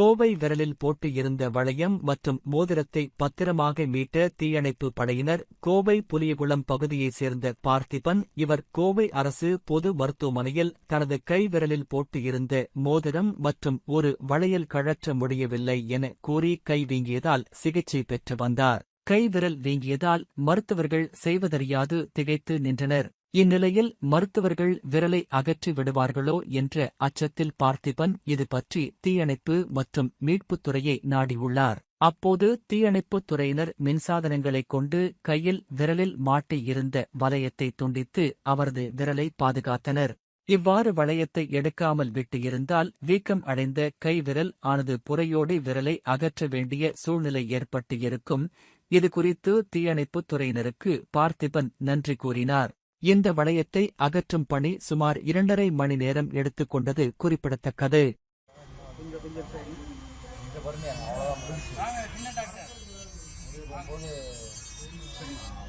கோவை விரலில் போட்டு இருந்த வளையம் மற்றும் மோதிரத்தை பத்திரமாக மீட்ட தீயணைப்பு படையினர் கோவை புலியகுளம் பகுதியைச் சேர்ந்த பார்த்திபன் இவர் கோவை அரசு பொது மருத்துவமனையில் தனது கை விரலில் போட்டு இருந்த மோதிரம் மற்றும் ஒரு வளையல் கழற்ற முடியவில்லை என கூறி கை வீங்கியதால் சிகிச்சை பெற்று வந்தார். கைவிரல் வீங்கியதால் மருத்துவர்கள் செய்வதறியாது திகைத்து நின்றனர். இந்நிலையில் மருத்துவர்கள் விரலை அகற்றி விடுவார்களோ என்ற அச்சத்தில் பார்த்திபன் இது பற்றி தீயணைப்பு மற்றும் மீட்புத் துறையை நாடியுள்ளார். அப்போது தீயணைப்புத் துறையினர் மின்சாதனங்களைக் கொண்டு கையில் விரலில் மாட்டி இருந்த வலயத்தை துண்டித்து அவரது விரலை பாதுகாத்தனர். இவ்வாறு வளையத்தை எடுக்காமல் விட்டு இருந்தால் வீக்கம் அடைந்த கை விரல் ஆனது புறையோடி விரலை அகற்ற வேண்டிய சூழ்நிலை ஏற்பட்டு இருக்கும் இது குறித்து தீயணைப்புத் துறையினருக்கு பார்த்திபன் நன்றி கூறினார். இந்த வளையத்தை அகற்றும் பணி சுமார் இரண்டரை மணி நேரம் எடுத்துக்கொண்டது குறிப்பிடத்தக்கது.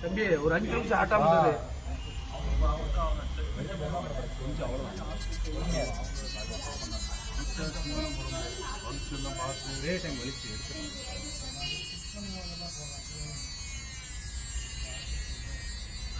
தம்பி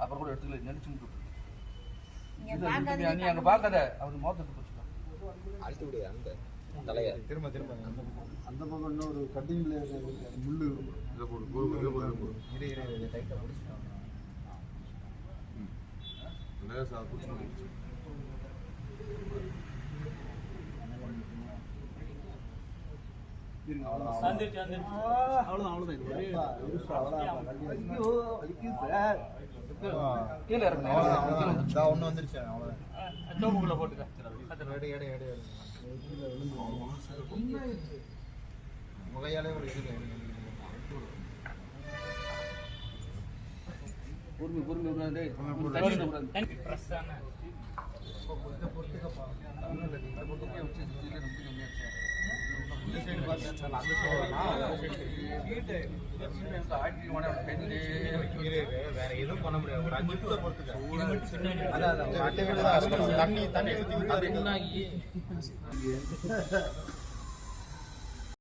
அப்புறம் கூட எடுத்துக்கல நடிச்சு விட்டு நீ அங்க பார்க்காத அவர் மோத்தத்தை பிடிச்சிக்கோ திரும்ப திரும்ப அந்த பக்கம். இன்னொரு கட்டிங்ல முள்ளு. இதை போடு குரு இதை போடு இரு இரு டைட்டா பிடிச்சிட்டாங்க லேசா பிடிச்சி முகையாலே ஒரு இது பொறுமை பொறுமை விடாது தண்ணி விடாது வேற எதுவும் பண்ண முடியாது ஒரு அஞ்சு நிமிஷம் பொறுத்துக்க தண்ணி தண்ணி ஊற்றி